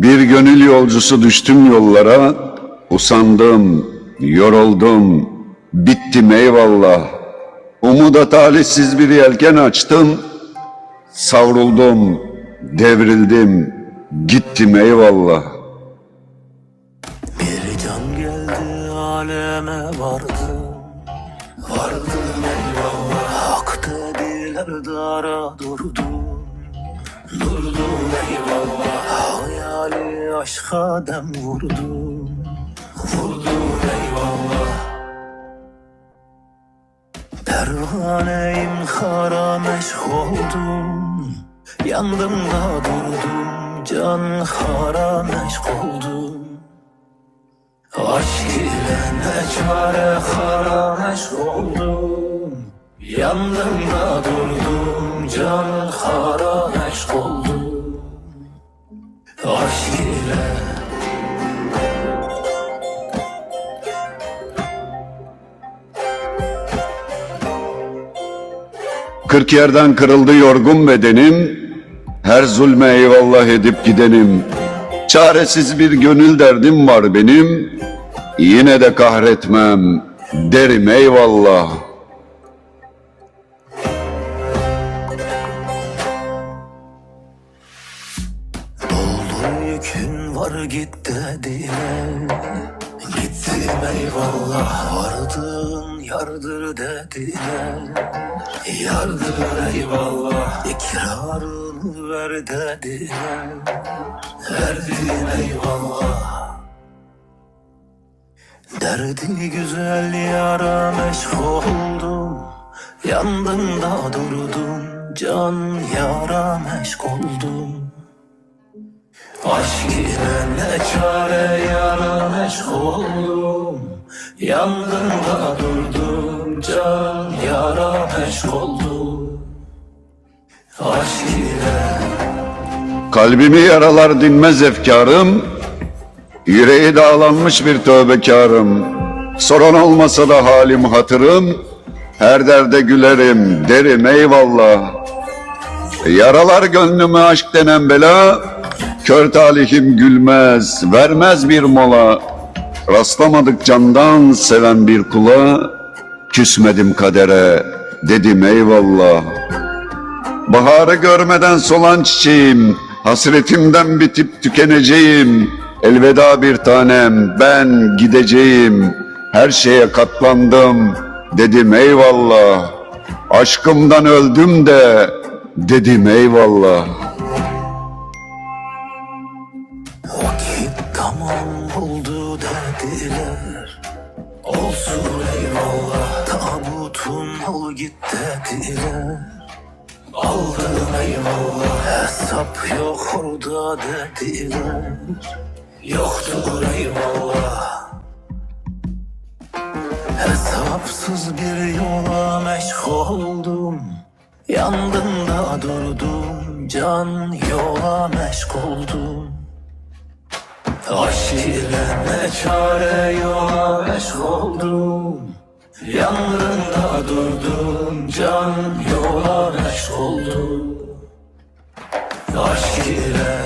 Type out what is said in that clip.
Bir gönül yolcusu düştüm yollara, usandım, yoruldum, bittim eyvallah. Umuda talihsiz bir yelken açtım, savruldum, devrildim, gittim eyvallah. Bir can geldi aleme vardım Vardım eyvallah Hak dediler dara durdum Durdum eyvallah. Hayali aşka dem vurdum Vurdum eyvallah. Pervaneyim kara meşk oldum. Yandım da durdum Can hara meşk oldum. Aşk ile ne çare hara meşk oldum Yandım da durdum Can hara meşk oldum Aşk ile. Kırk yerden kırıldı yorgun bedenim, her zulme eyvallah edip gidenim. Çaresiz bir gönül derdim var benim, yine de kahretmem, derim eyvallah. Yükün var git dediler Gittim eyvallah Vardın yardır dediler. Yardır eyvallah İkrarını ver dediler. Verdim eyvallah. Derdi güzel yara meşk oldum Yandım da durdum Can yara meşk oldum Aşk ile ne çare yara meşk oldum Yandım da durdum Can yara meşk oldum Aşk ile Kalbimi yaralar dinmez efkarım, yüreği dağlanmış bir tövbekarım. Soran olmasa da halim hatırım, her derde gülerim, derim eyvallah. Yaralar gönlüme aşk denen bela, kör talihim gülmez, vermez bir mola. Rastlamadık candan seven bir kula, küsmedim kadere, dedim eyvallah. Baharı görmeden solan çiçeğim, hasretimden bitip tükeneceğim. Elveda bir tanem, ben gideceğim. Her şeye katlandım, dedim eyvallah. Aşkımdan öldüm de, dedim eyvallah. Dediler Olsun eyvallah Tabutun al git dediler Aldım eyvallah Hesap yok orada dediler Yoktur eyvallah Hesapsız bir yola meşk oldum. Yandım da durdum Can yola meşk ne çare yola meşk oldum. Yandım da durdum Can yola meşk oldum. Aşk ile